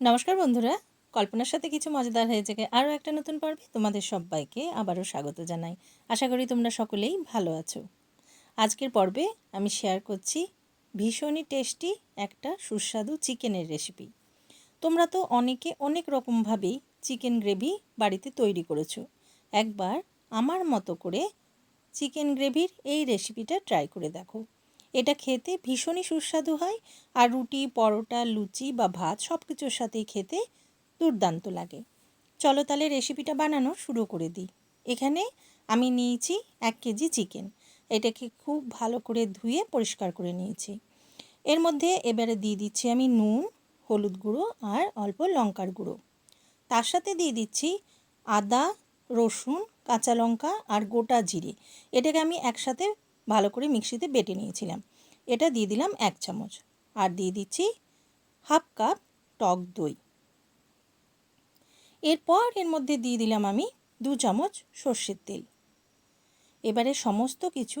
নমস্কার বন্ধুরা, কল্পনার সাথে কিছু মজাদার হয়ে থেকে আরও একটা নতুন পর্বে তোমাদের সবাইকে আবারও স্বাগত জানাই। আশা করি তোমরা সকলেই ভালো আছো। আজকের পর্বে আমি শেয়ার করছি ভীষণই টেস্টি একটা সুস্বাদু চিকেনের রেসিপি তোমরা তো অনেকে অনেক রকমভাবেই চিকেন গ্রেভি বাড়িতে তৈরি করেছ। একবার আমার মতো করে চিকেন গ্রেভির এই রেসিপিটা ট্রাই করে দেখো। এটা খেতে ভীষণই সুস্বাদু হয় আর রুটি, পরোটা, লুচি বা ভাত সব কিছুর সাথেই খেতে দুর্দান্ত লাগে। চলো তাহলে রেসিপিটা বানানো শুরু করে দিই। এখানে আমি নিয়েছি এক কেজি চিকেন। এটাকে খুব ভালো করে ধুয়ে পরিষ্কার করে নিয়েছি। এর মধ্যে এবারে দিয়ে দিচ্ছি আমি নুন, হলুদ গুঁড়ো আর অল্প লঙ্কার গুঁড়ো। তার সাথে দিয়ে দিচ্ছি আদা, রসুন, কাঁচা লঙ্কা আর গোটা জিরে। এটাকে আমি একসাথে ভালো করে মিক্সিতে বেটে নিয়েছিলাম। এটা দিয়ে দিলাম এক চামচ। আর দিয়ে দিচ্ছি হাফ কাপ টক দই। এরপর এর মধ্যে দিয়ে দিলাম আমি দু চামচ সর্ষের তেল। এবারে সমস্ত কিছু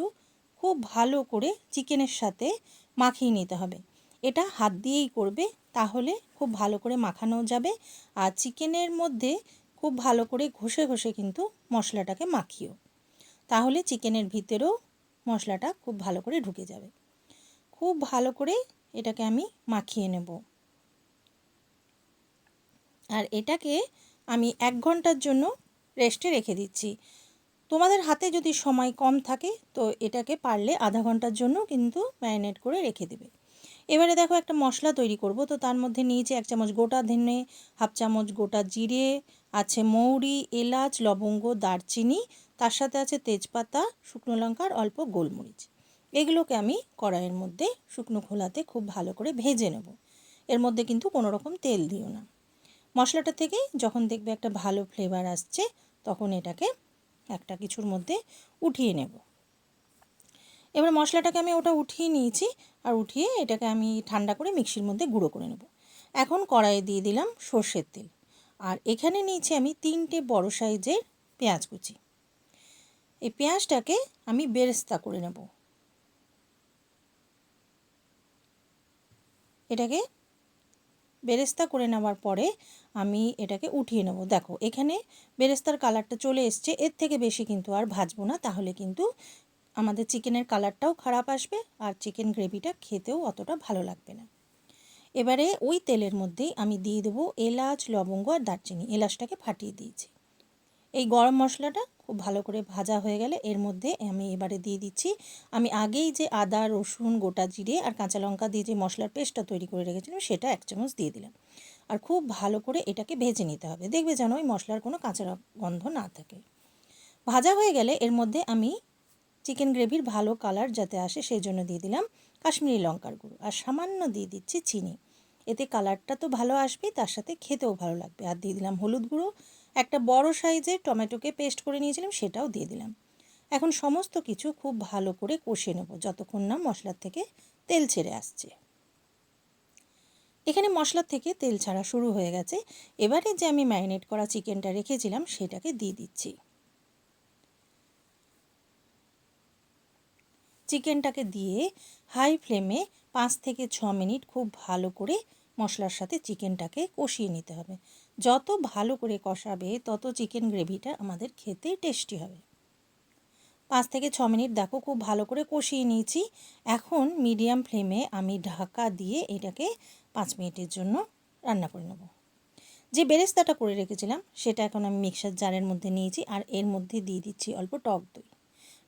খুব ভালো করে চিকেনের সাথে মাখিয়ে নিতে হবে। এটা হাত দিয়েই করবে, তাহলে খুব ভালো করে মাখানো যাবে। আর চিকেনের মধ্যে খুব ভালো করে ঘষে ঘষে কিন্তু মশলাটাকে মাখিও। তাহলে চিকেনের ভিতরেও মশলাটা খুব ভালো করে ঢুকে যাবে। খুব ভালো করে এটাকে আমি মাখিয়ে নেব। আর এটাকে আমি এক ঘণ্টার জন্য রেস্টে রেখে দিচ্ছি। তোমাদের হাতে যদি সময় কম থাকে, তো এটাকে পারলে আধা ঘণ্টার জন্য কিন্তু ম্যারিনেট করে রেখে দেবে। এবারে দেখো একটা মশলা তৈরি করব, তো তার মধ্যে নিয়েছি এক চামচ গোটা ধনে, হাফ চামচ গোটা জিরে, আছে মৌরি, এলাচ, লবঙ্গ, দারচিনি তার সাথে আছে তেজপাতা, শুকনো লঙ্কা আর অল্প গোলমরিচ। এগুলোকে আমি কড়াইয়ের মধ্যে শুকনো খোলাতে খুব ভালো করে ভেজে নেব। এর মধ্যে কিন্তু কোনো রকম তেল দিও না। মশলাটা থেকে যখন দেখবে একটা ভালো ফ্লেভার আসছে, তখন এটাকে একটা কিছুর মধ্যে উঠিয়ে নেব। এবার মশলাটাকে আমি ওটা উঠিয়ে নিয়েছি আর উঠিয়ে এটাকে আমি ঠান্ডা করে মিক্সির মধ্যে গুঁড়ো করে নেব। এখন কড়াইয়ে দিয়ে দিলাম সর্ষের তেল। আর এখানে নিয়েছি আমি তিনটে বড় সাইজের পেঁয়াজ কুচি। এই পেঁয়াজটাকে আমি বেরেস্তা করে নেব। এটাকে বেরেস্তা করে নেওয়ার পরে আমি এটাকে উঠিয়ে নেব। দেখো, এখানে বেরেস্তার কালারটা চলে এসছে। এর থেকে বেশি কিন্তু আর ভাজবো না। তাহলে কিন্তু আমাদের চিকেনের কালারটাও খারাপ আসবে আর চিকেন গ্রেভিটা খেতেও অতটা ভালো লাগবে না। এবারে ওই তেলের মধ্যেই আমি দিয়ে দেবো এলাচ, লবঙ্গ আর দারচিনি। এলাচটাকে ফাটিয়ে দিয়েছি। এই গরম মশলাটা খুব ভালো করে ভাজা হয়ে গেলে এর মধ্যে আমি এবারে দিয়ে দিচ্ছি। আমি আগেই যে আদা, রসুন, গোটা জিরে আর কাঁচা লঙ্কা দিয়ে যে মশলার পেস্টটা তৈরি করে রেখেছিলাম সেটা এক চামচ দিয়ে দিলাম। আর খুব ভালো করে এটাকে ভেজে নিতে হবে। দেখবে যেন ওই মশলার কোনো কাঁচা গন্ধ না থাকে। ভাজা হয়ে গেলে এর মধ্যে আমি চিকেন গ্রেভির ভালো কালার যাতে আসে সেই জন্য দিয়ে দিলাম কাশ্মীরি লঙ্কার গুঁড়ো। আর সামান্য দিয়ে দিচ্ছি চিনি। এতে কালারটা তো ভালো আসবে, তার সাথে খেতেও ভালো লাগবে। আর দিয়ে দিলাম হলুদ গুঁড়ো। একটা বড় সাইজের টমেটোকে পেস্ট করে নিয়েছিলাম, সেটাও দিয়ে দিলাম। এখন সমস্ত কিছু খুব ভালো করে কষে নেব, যতক্ষণ না মশলার থেকে তেল ছেড়ে আসছে। এখানে মশলার থেকে তেল ছাড়া শুরু হয়ে গেছে। এবারে যে আমি ম্যারিনেট করা চিকেনটা রেখেছিলাম, সেটাকে দিয়ে দিচ্ছি। চিকেনটাকে দিয়ে হাই ফ্লেমে পাঁচ থেকে ছ মিনিট খুব ভালো করে মশলার সাথে চিকেনটাকে কষিয়ে নিতে হবে। যত ভালো করে কষাবে, তত চিকেন গ্রেভিটা আমাদের খেতে টেস্টি হবে। পাঁচ থেকে ছ মিনিট দেখো, খুব ভালো করে কষিয়ে নিয়েছি। এখন মিডিয়াম ফ্লেমে আমি ঢাকা দিয়ে এটাকে পাঁচ মিনিটের জন্য রান্না করে নেব। যে বেরেস্তাটা করে রেখেছিলাম, সেটা এখন আমি মিক্সার জারের মধ্যে নিয়েছি আর এর মধ্যে দিয়ে দিচ্ছি অল্প টক দই।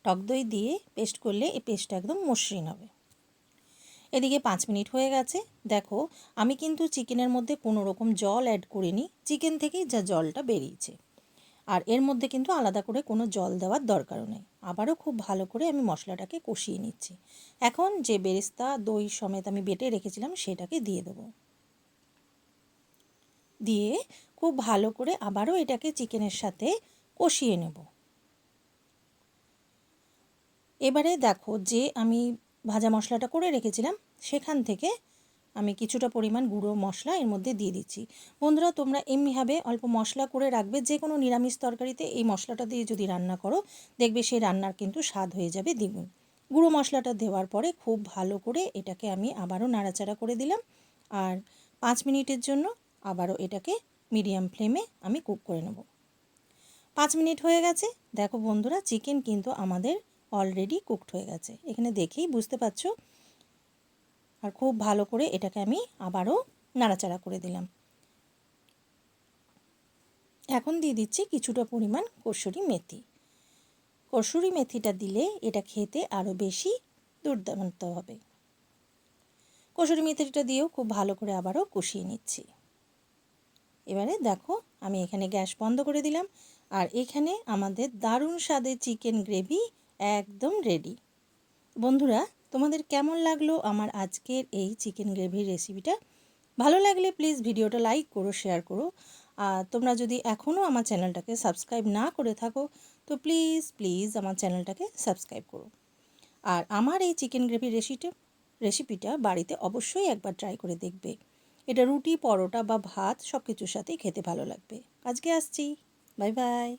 টক দই দিয়ে পেস্ট করলে এই পেস্টটা একদম মসৃণ হবে। এদিকে পাঁচ মিনিট হয়ে গেছে। দেখো, আমি কিন্তু চিকেনের মধ্যে কোনো রকম জল অ্যাড করিনি। চিকেন থেকেই যা জলটা বেরিয়েছে। আর এর মধ্যে কিন্তু আলাদা করে কোনো জল দেওয়ার দরকারও নেই। আবারও খুব ভালো করে আমি মশলাটাকে কষিয়ে নিচ্ছি। এখন যে বেরেস্তা, দই সমেত আমি বেটে রেখেছিলাম, সেটাকে দিয়ে দেবো। দিয়ে খুব ভালো করে আবারও এটাকে চিকেনের সাথে কষিয়ে নেব। এবারে দেখো, যে আমি ভাজা মশলাটা করে রেখেছিলাম সেখান থেকে আমি কিছুটা পরিমাণ গুঁড়ো মশলা এর মধ্যে দিয়ে দিচ্ছি। বন্ধুরা, তোমরা এমনিভাবে অল্প মশলা করে রাখবে যে কোনো নিরামিষ তরকারিতে এই মশলাটা দিয়ে যদি রান্না করো, দেখবে সেই রান্নার কিন্তু স্বাদ হয়ে যাবে দ্বিগুণ। গুঁড়ো মশলাটা দেওয়ার পরে খুব ভালো করে এটাকে আমি আবারও নাড়াচাড়া করে দিলাম আর পাঁচ মিনিটের জন্য আবারও এটাকে মিডিয়াম ফ্লেমে আমি কুক করে নেব। পাঁচ মিনিট হয়ে গেছে। দেখো বন্ধুরা, চিকেন কিন্তু আমাদের অলরেডি কুকড হয়ে গেছে। এখানে দেখেই বুঝতে পারছ আর খুব ভালো করে এটাকে আমি আবারও নাড়াচাড়া করে দিলাম। এখন দিয়ে দিচ্ছি কিছুটা পরিমাণ কসুরি মেথি। কসুরি মেথিটা দিলে এটা খেতে আরও বেশি দুর্দান্ত হবে। কসুরি মেথিটা দিয়েও খুব ভালো করে আবারও কষিয়ে নিচ্ছি। এবারে দেখো আমি এখানে গ্যাস বন্ধ করে দিলাম আর এখানে আমাদের দারুণ স্বাদে চিকেন গ্রেভি একদম রেডি। বন্ধুরা তোমাদের কেমন লাগল আমার আজকের এই চিকেন গ্রেভির রেসিপিটা ভালো লাগলে প্লিজ ভিডিওটা লাইক করো শেয়ার করো। আর তোমরা যদি এখনও আমার চ্যানেলটাকে সাবস্ক্রাইব না করে থাকো, তো প্লিজ প্লিজ আমার চ্যানেলটাকে সাবস্ক্রাইব করো। আর আমার এই চিকেন গ্রেভি রেসিপিটা রেসিপিটা বাড়িতে অবশ্যই একবার ট্রাই করে দেখবে। এটা রুটি, পরোটা বা ভাত সব কিছুর সাথেই খেতে ভালো লাগবে। আজকে আসছি। Bye bye